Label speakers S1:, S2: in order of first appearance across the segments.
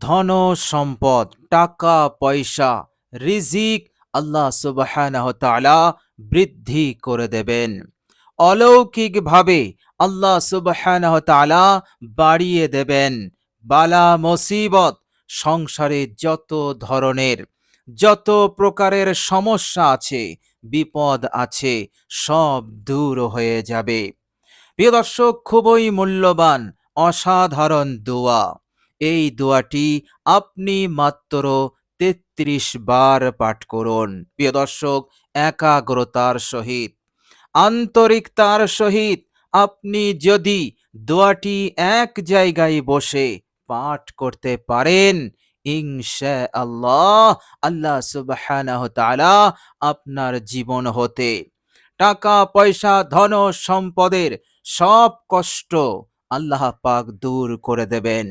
S1: ধন, সম্পদ, টাকা, পয়সা, রিজিক আল্লাহ সুবহানাহু বৃদ্ধি করে দেবেন। অলৌকিকভাবে আল্লাহ সুবহানাহু বাড়িয়ে দেবেন। বালা মুসিবত সংসারে যত ধরনের, যত প্রকারের সমস্যা আছে, বিপদ আছে, সব দূর হয়ে যাবে। প্রিয় দর্শক, খুবই মূল্যবান, অসাধারণ দোয়া। এই দোয়াটি আপনি মাত্র তেত্রিশ বার পাঠ করুন। প্রিয় দর্শক, একাগ্রতার সহিত, আন্তরিকতার সহিত আপনি যদি দোয়াটি এক জায়গায় বসে পাঠ করতে পারেন আল্লাহ আল্লাহ সুবহানাহু আপনার জীবন হতে। টাকা, পয়সা, ধন, সম্পদের সব কষ্ট আল্লাহ পাক দূর করে দেবেন।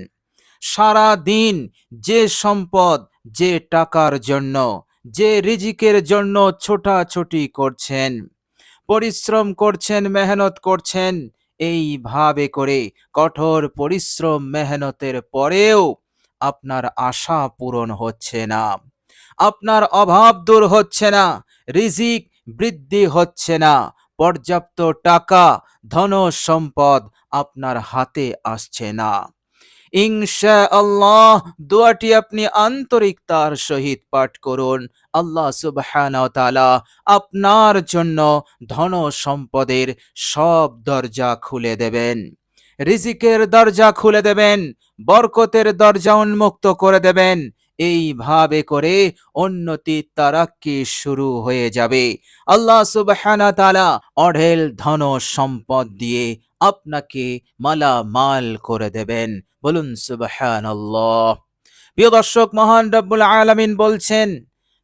S1: সারা দিন যে সম্পদ, যে টাকার জন্য, যে রিজিকের জন্য ছোটাছুটি করছেন, পরিশ্রম করছেন, মেহনত করছেন, এইভাবে করে কঠোর পরিশ্রম, মেহনতের পরেও আপনার আশা পূরণ হচ্ছে না। আপনার অভাব দূর হচ্ছে না, রিজিক বৃদ্ধি হচ্ছে না, পর্যাপ্ত টাকা ধন সম্পদ আপনার হাতে আসছে না। ইনশা আল্লাহ দোয়াটি আপনি আন্তরিকতার সহিত পাঠ করুন। আল্লাহ সুবহানতালা আপনার জন্য ধন সম্পদের সব দরজা খুলে দেবেন। রিজিকের দরজা খুলে দেবেন, বরকতের দরজা উন্মুক্ত করে দেবেন এইভাবে করে উন্নতি তারাক্কি শুরু হয়ে যাবে আল্লাহ সুবহানাহু তাআলা অঢেল ধন সম্পদ দিয়ে আপনাকে মালামাল করে দেবেন বলুন সুবহানাল্লাহ প্রিয় দর্শক মহান রব্বুল আলামিন বলছেন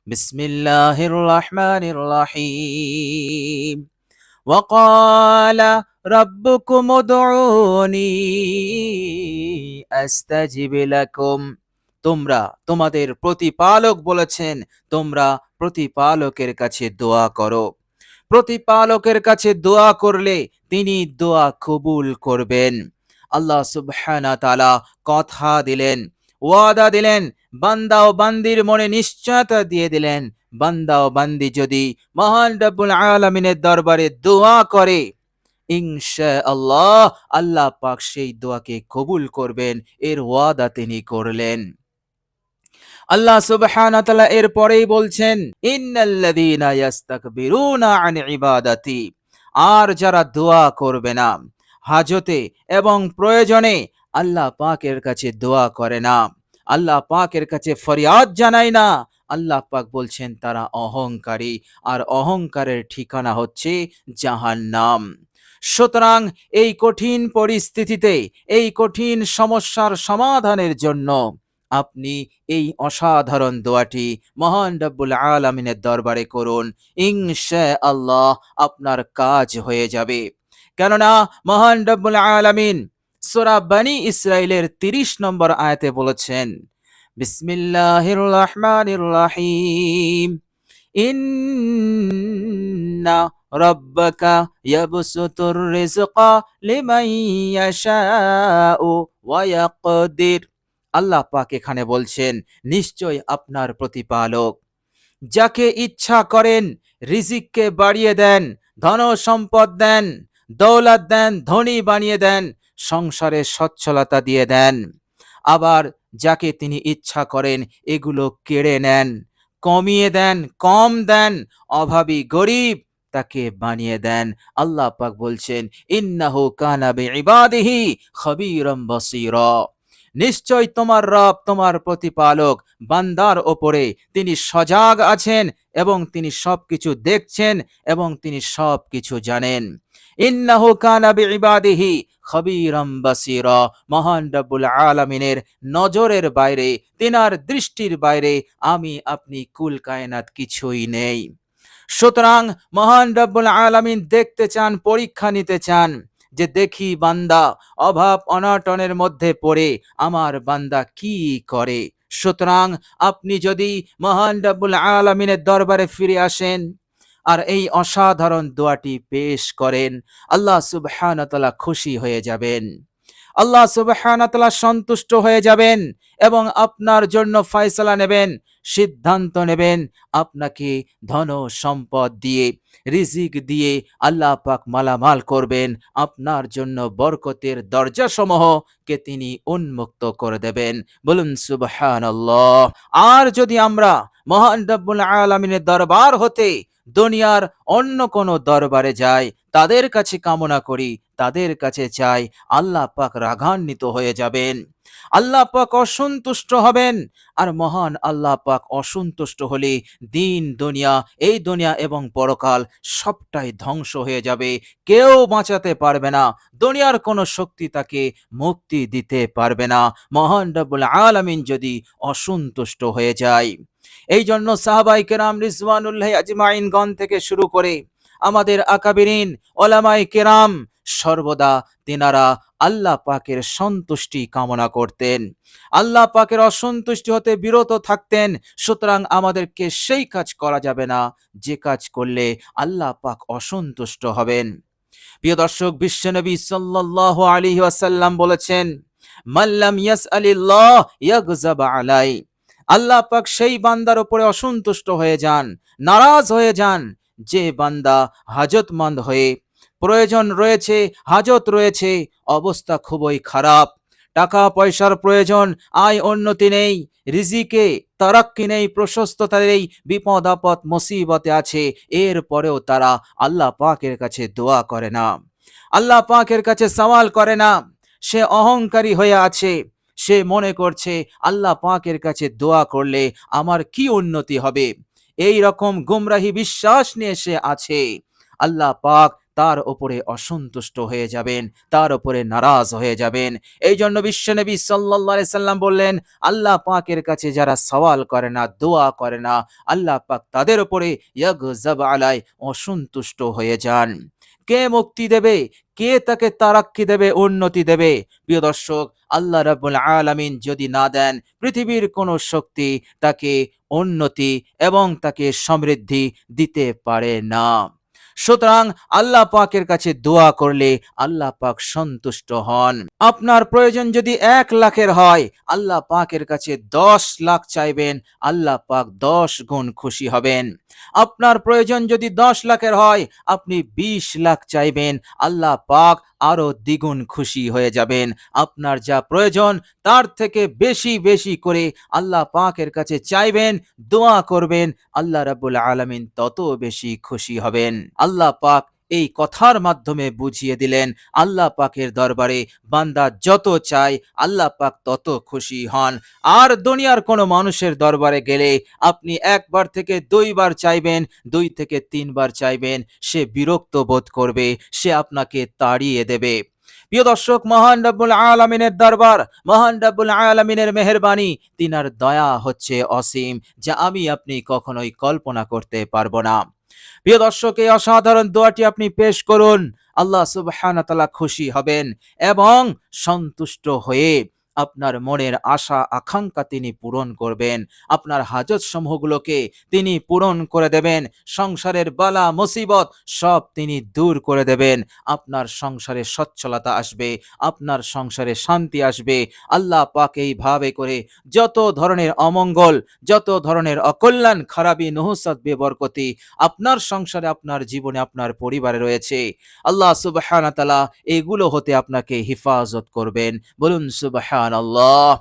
S1: বিসমিল্লাহির রহমানির রহিম وقال ربكم ادعوني استجب لكم তোমরা তোমাদের প্রতিপালক বলেছেন, তোমরা প্রতিপালকের কাছে দোয়া করো। প্রতিপালকের কাছে দোয়া করলে তিনি দোয়া কবুল করবেন। আল্লাহ সুবহানা তাআলা কথা দিলেন, ওয়াদা দিলেন, বান্দা ও বান্দির মনে নিশ্চয়তা দিয়ে দিলেন। বান্দা ও বান্দি যদি মহান রব্বুল আলামিনের দরবারে দোয়া করে ইনশা আল্লাহ আল্লাহ পাক সেই দোয়াকে কবুল করবেন, এর ওয়াদা তিনি করলেন। আল্লাহ সুবহানাহু তাআলা এর পরেই বলছেন আর যারা দোয়া করবে না, হাজতে এবং প্রয়োজনে আল্লাহ পাকের কাছে দোয়া করে না। আল্লাহ পাকের কাছে ফরিয়াদ জানায় না। আল্লাহ পাক বলছেন, তারা অহংকারী, আর অহংকারের ঠিকানা হচ্ছে জাহান নাম সুতরাং এই কঠিন পরিস্থিতিতে, এই কঠিন সমস্যার সমাধানের জন্য আপনি এই অসাধারণ দোয়াটি মহান রব্বুল আলমিনের দরবারে করুন। ইনশা আল্লাহ আপনার কাজ হয়ে যাবে। কেননা মহান রব্বুল আলামিন সূরা বানি ইসরাইলের 30 নম্বর আয়াতে বলেছেন, বিসমিল্লাহির রহমানির রহিম। ইন্না রাব্বাকা ইয়াবসুতুর রিজকা লিমান ইয়াশাউ ওয়া আল্লাহ পাক এখানে বলছেন নিশ্চয় আপনার প্রতিপালক। যাকে ইচ্ছা করেন, রিজিককে বাড়িয়ে দেন ধন সম্পদ দেন, দৌলত দেন, ধনী বানিয়ে দেন, সংসারে সচ্ছলতা দিয়ে দেন। আবার যাকে তিনি ইচ্ছা করেন, এগুলো কেড়ে নেন, কমিয়ে দেন, কম দেন, অভাবী গরিব তাকে বানিয়ে দেন। আল্লাহ পাক বলছেন, ইন্নাহু কানা বিইবাদিহি খবীরম বসীরা। নিশ্চয় তোমার রব তোমার প্রতিপালক, বান্দার ওপরে তিনি সজাগ আছেন এবং তিনি সবকিছু দেখছেন এবং তিনি সবকিছু জানেন। ইন্নাহু কানা বিইবাদিহি খবীরাম বাসীরা, মহান রব্বুল আলামিনের নজরের বাইরে, তিনার দৃষ্টির বাইরে আমি আপনি কুল কায়নাত কিছুই নেই। সুতরাং মহান রব্বুল আলামিন দেখতে চান, পরীক্ষা নিতে চান। যে দেখি বান্দা অভাব অনটনের মধ্যে পড়ে, আমার বান্দা কি করে? সুতরাং আপনি যদি মহান রাব্বুল আলমিনের দরবারে ফিরে আসেন আর এই অসাধারণ দোয়াটি পেশ করেন, আল্লাহ সুবহানাহু খুশি হয়ে যাবেন। আল্লাহ সুবহানাতালা সন্তুষ্ট হয়ে যাবেন এবং আপনার জন্য ফয়সলা নেবেন, সিদ্ধান্ত নেবেন আপনাকে ধন সম্পদ দিয়ে, রিজিক দিয়ে আল্লাহ পাক মালামাল করবেন। আপনার জন্য বরকতের দরজাসমূহকে তিনি উন্মুক্ত করে দেবেন। বলুন সুবহানাল্লাহ। আর যদি আমরা মহান রব্বুল আলমিনের দরবার হতে দুনিয়ার অন্য কোনো দরবারে যাই, তাদের কাছে কামনা করি তাদের কাছে চাই আল্লাহ পাক রাগান্বিত হয়ে যাবেন। আল্লাহ পাক অসন্তুষ্ট হবেন আর মহান আল্লাহ পাক অসন্তুষ্ট হলে দিন, দুনিয়া, এই দুনিয়া এবং পরকাল সবটাই ধ্বংস হয়ে যাবে। কেউ বাঁচাতে পারবে না, দুনিয়ার কোনো শক্তি তাকে মুক্তি দিতে পারবে না। মহান রব্বুল আলামিন যদি অসন্তুষ্ট হয়ে যায়। এই জন্য সাহাবাই কেরাম রিজওয়ানুল্লাহ আজমাইনগণ থেকে শুরু করে আমাদের আকাবিরিন ওলামাই কেরাম সর্বদা তেনারা আল্লাহ পাকের সন্তুষ্টি কামনা করতেন। আল্লাহ পাকের অসন্তুষ্টি হতে বিরত থাকতেন, সুতরাং আমাদেরকে সেই কাজ করা যাবে না, যে কাজ করলে আল্লাহ পাক অসন্তুষ্ট হবেন। প্রিয় দর্শক বিশ্বনবী সাল্লাহ আলী ওয়াসাল্লাম বলেছেন মাল্লাম ইয়াস আলিল্লাহ ইয়াগজাবা আলাই। আল্লাহ পাক সেই বান্দার উপরে অসন্তুষ্ট হয়ে যান, নারাজ হয়ে যান, যে বান্দা হাজতমন্দ হয়ে প্রয়োজন রয়েছে, হাজত রয়েছে, অবস্থা খুবই খারাপ। টাকা পয়সার প্রয়োজন, আয় উন্নতি নেই, রিজিকে তারাক্কি নেই প্রশস্ততা নেই বিপদ আপদ মুসিবতে আছে, এর পরেও তারা আল্লাহ পাকের কাছে দোয়া করে না। আল্লাহ পাকের কাছে সওয়াল করে না, সে অহংকারী হয়ে আছে, সে মনে করছে, আল্লাহ পাকের কাছে দোয়া করলে আমার কি উন্নতি হবে? এই রকম গুমরাহি বিশ্বাস নিয়ে সে আছে। আল্লাহ পাক তার ওপরে অসন্তুষ্ট হয়ে যাবেন, তার ওপরে নারাজ হয়ে যাবেন। এই জন্য বিশ্বনবী সাল্লাহ সাল্লাম বললেন, আল্লাহ পাকের কাছে যারা সওয়াল করে না, দোয়া করে না, আল্লাহ পাক তাদের ওপরে ইয়াগজাব আলাই অসন্তুষ্ট হয়ে যান। কে মুক্তি দেবে? কে তাকে তারাক্কি দেবে? উন্নতি দেবে? প্রিয় দর্শক, আল্লাহ রাব্বুল আলামিন যদি না দেন, পৃথিবীর কোনো শক্তি তাকে উন্নতি এবং তাকে সমৃদ্ধি দিতে পারে না। সুতরাং আল্লাহ পাকের কাছে দোয়া করলে আল্লাহ পাক সন্তুষ্ট হন। আপনার প্রয়োজন যদি এক লাখের হয়, আল্লাহ পাকের কাছে দশ লাখ চাইবেন, আল্লাহ পাক দশ গুণ খুশি হবেন। আপনার প্রয়োজন যদি দশ লাখের হয়, আপনি বিশ লাখ চাইবেন, আল্লাহ পাক আরও দ্বিগুণ খুশি হয়ে যাবেন। আপনার যা প্রয়োজন, তার থেকে বেশি বেশি করে আল্লাহ পাকের কাছে চাইবেন, দোয়া করবেন, আল্লাহ রাবুল আলমিন তত বেশি খুশি হবেন। আল্লাহ পাক এই কথার মাধ্যমে বুঝিয়ে দিলেন, আল্লাহ পাকের দরবারে বান্দা যত চায়, আল্লাহ পাক তত খুশি হন। আর দুনিয়ার কোনো মানুষের দরবারে গেলে আপনি একবার থেকে দুইবার চাইবেন, দুই থেকে তিনবার চাইবেন, সে বিরক্ত বোধ করবে, সে আপনাকে তাড়িয়ে দেবে। প্রিয় দর্শক, মহান রাব্বুল আলামিনের দরবার, মহান রাব্বুল আলামিনের মেহেরবানি, তিনার দয়া হচ্ছে অসীম, যা আমি আপনি কখনোই কল্পনা করতে পারব না। প্রিয় দর্শক, এই অসাধারণ দোয়াটি আপনি পেশ করুন। আল্লাহ সুবহানাহু তাআলা খুশি হবেন এবং সন্তুষ্ট হয়ে আপনার মনের আশা, আকাঙ্ক্ষা তিনি পূরণ করবেন। আপনার হাজত সমূহগুলোকে তিনি পূরণ করে দেবেন। সংসারের বালা, মুসিবত সব তিনি দূর করে দেবেন। আপনার সংসারে সচ্ছলতা আসবে, আপনার সংসারে শান্তি আসবে। আল্লাহ পাক এইভাবে করে যত ধরনের অমঙ্গল, যত ধরনের অকল্যাণ খারাপি নহসাদ বেবরকতি আপনার সংসারে, আপনার জীবনে, আপনার পরিবারে রয়েছে। আল্লাহ তাআলা এগুলো হতে আপনাকে হিফাজত করবেন। বলুন সুবহান আল্লাহ।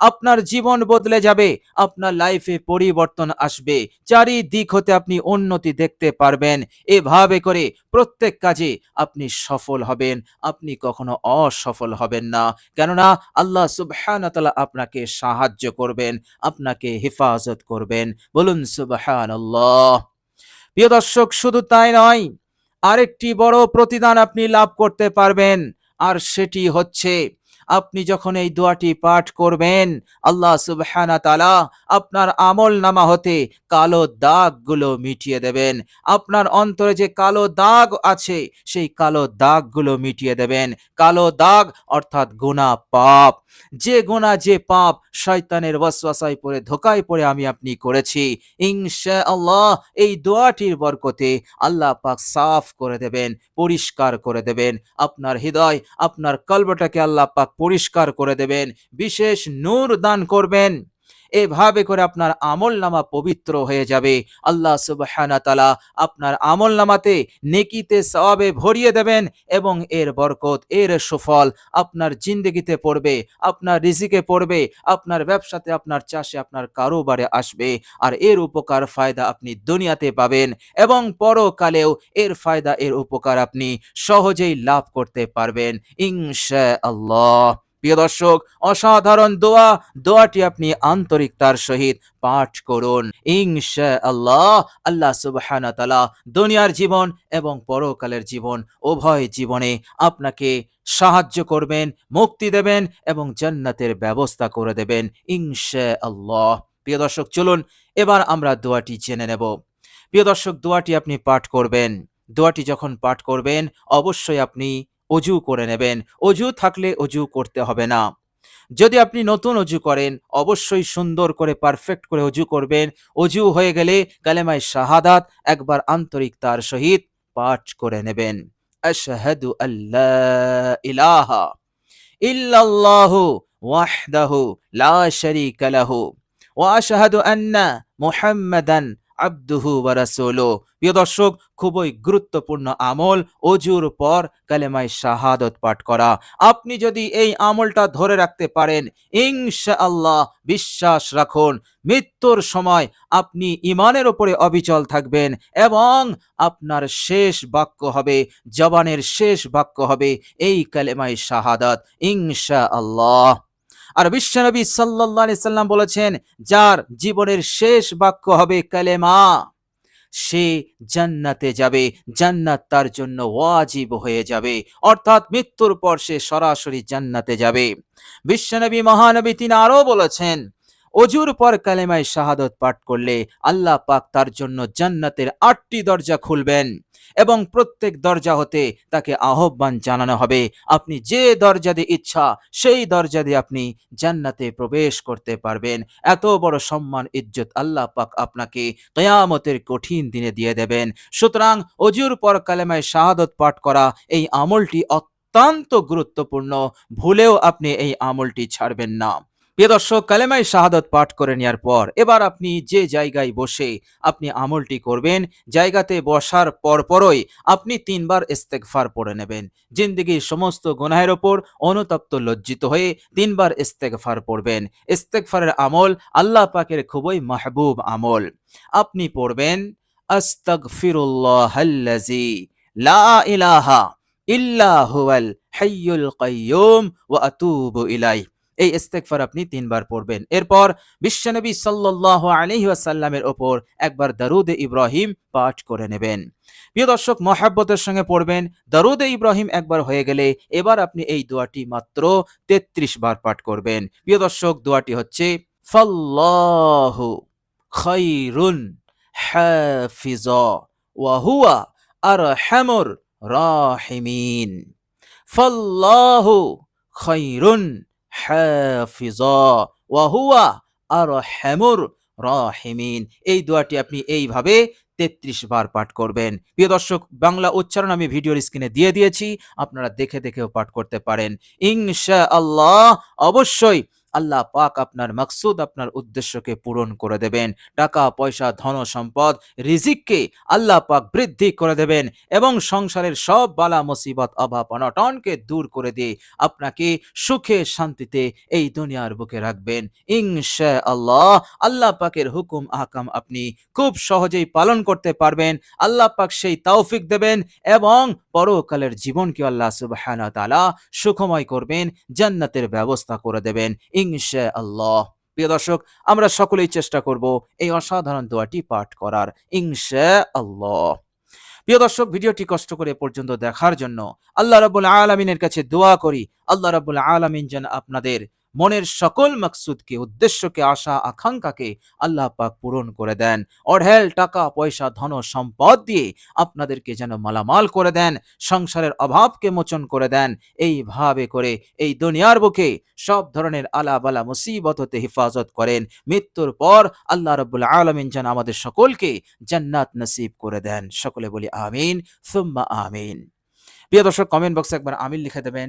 S1: আপনার জীবন বদলে যাবে, আপনার লাইফে পরিবর্তন আসবে। চারিদিক হতে আপনি উন্নতি দেখতে পারবেন। এভাবে করে প্রত্যেক কাজে আপনি সফল হবেন। আপনি কখনো অসফল হবেন না। কেননা আল্লাহ সুবহানাহু আপনাকে সাহায্য করবেন, আপনাকে হেফাজত করবেন। বলুন সুবহানাল্লাহ প্রিয় দর্শক, শুধু তাই নয়, আরেকটি বড় প্রতিদান আপনি লাভ করতে পারবেন। আর সেটি হচ্ছে আপনি যখন এই দোয়াটি পাঠ করবেন, আল্লাহ সুবহানা তালা আপনার আমল নামা হতে কালো দাগগুলো মিটিয়ে দেবেন। আপনার অন্তরে যে কালো দাগ আছে, সেই কালো দাগগুলো মিটিয়ে দেবেন। কালো দাগ অর্থাৎ গুণা পাপ। যে গোনা যে পাপ শয়তানের ওয়াসওয়াসায় পড়ে, ধোকায় পড়ে আমি আপনি করেছি। ইনশা আল্লাহ এই দোয়াটির বরকতে আল্লাহ পাক সাফ করে দেবেন, পরিষ্কার করে দেবেন। আপনার হৃদয়, আপনার কলবটাকে আল্লাহ পাক পরিষ্কার করে দেবেন। বিশেষ নূর দান করবেন। এভাবে করে আপনার আমল নামা পবিত্র হয়ে যাবে। আল্লাহ সুবহানা তালা আপনার আমল নামাতে নেকিতে সওয়াবে ভরিয়ে দেবেন এবং এর বরকত, এর সুফল আপনার জিন্দগিতে পড়বে, আপনার রিজিকে পড়বে, আপনার ব্যবসাতে, আপনার চাষে, আপনার কারোবারে আসবে। আর এর উপকার ফায়দা আপনি দুনিয়াতে পাবেন এবং পরকালেও এর ফায়দা, এর উপকার আপনি সহজেই লাভ করতে পারবেন। ইনশা আল্লাহ প্রিয় দর্শক, অসাধারণ দোয়া, দোয়াটি আপনি আন্তরিকতার সহিত পাঠ করুন। ইনশা আল্লাহ আল্লাহ সুবহানা তালা দুনিয়ার জীবন এবং পরকালের জীবন, উভয় জীবনে আপনাকে সাহায্য করবেন, মুক্তি দেবেন এবং জান্নাতের ব্যবস্থা করে দেবেন। ইনশা আল্লাহ প্রিয় দর্শক, চলুন এবার আমরা দোয়াটি জেনে নেব। প্রিয় দর্শক, দোয়াটি আপনি পাঠ করবেন। দোয়াটি যখন পাঠ করবেন, অবশ্যই আপনি অজু করে নেবেন। অজু থাকলে অজু করতে হবে না। যদি আপনি নতুন অজু করেন, অবশ্যই সুন্দর করে পারফেক্ট করে অজু করবেন। অজু হয়ে গেলে কালেমায় শাহাদাত, একবার আন্তরিকতার সহিত পাঠ করে নেবেন। আশহাদু আল্লাহ ইলাহা ইল্লাল্লাহু ওয়াহদাহু লা শারীকা লাহু। ওয়া আশহাদু আন্না মুহাম্মাদান আব্দুহু ওয়া রাসূলুহু প্রিয় দর্শক, খুবই গুরুত্বপূর্ণ আমল, অজুর পর কালেমায় শাহাদত পাঠ করা। আপনি যদি এই আমলটা ধরে রাখতে পারেন, ইনশাআল্লাহ বিশ্বাস রাখুন, মৃত্যুর সময় আপনি ইমানের ওপরে অবিচল থাকবেন এবং আপনার শেষ বাক্য হবে, জবানের শেষ বাক্য হবে এই কালেমায় শাহাদাত, ইনশাআল্লাহ। আর বিশ্বনবী সাল্লাহ সাল্লাম বলেছেন, যার জীবনের শেষ বাক্য হবে কালেমা। সে জান্নাতে যাবে, জান্নাত তার জন্য ওয়াজিব হয়ে যাবে। অর্থাৎ মৃত্যুর পর সে সরাসরি জান্নাতে যাবে। বিশ্বনবী মহানবী তিনি আরও বলেছেন অজুর পর কালেমায় শাহাদত পাঠ করলে আল্লাহ পাক তার জন্য জান্নাতের আটটি দরজা খুলবেন এবং প্রত্যেক দরজা হতে তাকে আহ্বান জানানো হবে, আপনি যে দরজা দিয়ে ইচ্ছা সেই দরজা দিয়ে আপনি জান্নাতে প্রবেশ করতে পারবেন। এত বড় সম্মান, ইজ্জত আল্লাহ পাক আপনাকে কেয়ামতের কঠিন দিনে দিয়ে দেবেন। সুতরাং অজুর পর কালেমায় শাহাদত পাঠ করা এই আমলটি অত্যন্ত গুরুত্বপূর্ণ, ভুলেও আপনি এই আমলটি ছাড়বেন না। প্রিয় দর্শক কালেমাই শাহাদত পাঠ করে নেওয়ার পর এবার আপনি যে জায়গায় বসে আপনি আমলটি করবেন, জায়গাতে বসার পরপরই আপনি তিনবার ইস্তেগফার পড়ে নেবেন। জিন্দগির সমস্ত গুনাহের ওপর অনুতপ্ত লজ্জিত হয়ে তিনবার ইস্তেগফার পড়বেন। ইস্তেকফারের আমল আল্লাহ পাকের খুবই মাহবুব আমল। আপনি পড়বেন, আস্তাগফিরুল্লাহাল্লাজি, লা ইলাহা ইল্লা হুয়াল হাইয়ুল কাইয়ুম ওয়া আতুবু ইলাইহি। এই ইস্তেগফার আপনি তিনবার পড়বেন। এরপর বিশ্বনবী সাল্লাল্লাহু আলাইহি ওয়াসাল্লামের ওপর একবার দারুদে ইব্রাহিম পাঠ করে নেবেন। প্রিয় দর্শক, মহাব্বতের সঙ্গে পড়বেন, দারুদে ইব্রাহিম একবার হয়ে গেলে এবার আপনি এই দোয়াটি মাত্র 33 বার পাঠ করবেন। প্রিয় দর্শক, দোয়াটি হচ্ছে, ফাল্লাহু খায়রুন হাফিজা ওয়া হুয়া আরহামুর রাহিমিন। ফাল্লাহু খায়রুন ওয়াহুয়া আর হ্যামুর রাহিমিন। এই দোয়াটি আপনি এইভাবে তেত্রিশ বার পাঠ করবেন। প্রিয় দর্শক, বাংলা উচ্চারণ আমি ভিডিওর স্ক্রিনে দিয়ে দিয়েছি, আপনারা দেখে দেখেও পাঠ করতে পারেন। ইংশা আল্লাহ অবশ্যই আল্লাহ পাক আপনার মাকসুদ আপনার উদ্দেশ্যকে পূরণ করে দেবেন। টাকা, পয়সা, ধন, সম্পদ, রিজিককে আল্লাহ পাক বৃদ্ধি করে দেবেন এবং সংসারের সব বালা, মুসিবত, অভাব, অনটনকে দূর করে দিয়ে আপনাকে সুখে শান্তিতে এই দুনিয়ার বুকে রাখবেন। ইনশা আল্লাহ আল্লাহ পাকের হুকুম, আহকাম আপনি খুব সহজেই পালন করতে পারবেন। আল্লাহ পাক সেই তৌফিক দেবেন এবং পরকালের জীবনকে আল্লাহ তাআলা সুখময় করবেন, জান্নাতের ব্যবস্থা করে দেবেন। প্রিয় দর্শক, আমরা সকলেই চেষ্টা করব এই অসাধারণ দোয়াটি পাঠ করার। ইনশা আল্লাহ। প্রিয় দর্শক, ভিডিওটি কষ্ট করে পর্যন্ত দেখার জন্য আল্লাহ রাবুল আলমিনের কাছে দোয়া করি। আল্লাহ রাবুল আলমিন যেন আপনাদের মনের সকল মাকসুদকে, উদ্দেশ্যকে, আশা, আকাঙ্ক্ষাকে আল্লাহ পাক পূরণ করে দেন। অঢেল টাকা, পয়সা, ধন, সম্পদ দিয়ে আপনাদেরকে যেন মালামাল করে দেন, সংসারের অভাবকে মোচন করে দেন। এইভাবে করে এই দুনিয়ার বুকে সব ধরনের আলা বালা মুসিবত হতে হেফাজত করেন। মৃত্যুর পর আল্লাহ রব্বুল আলমিন যেন আমাদের সকলকে জান্নাত নসিব করে দেন। সকলে বলি আমিন, সুম্মা আমিন। প্রিয় দর্শক কমেন্ট বক্সে একবার আমিন লিখে দেবেন।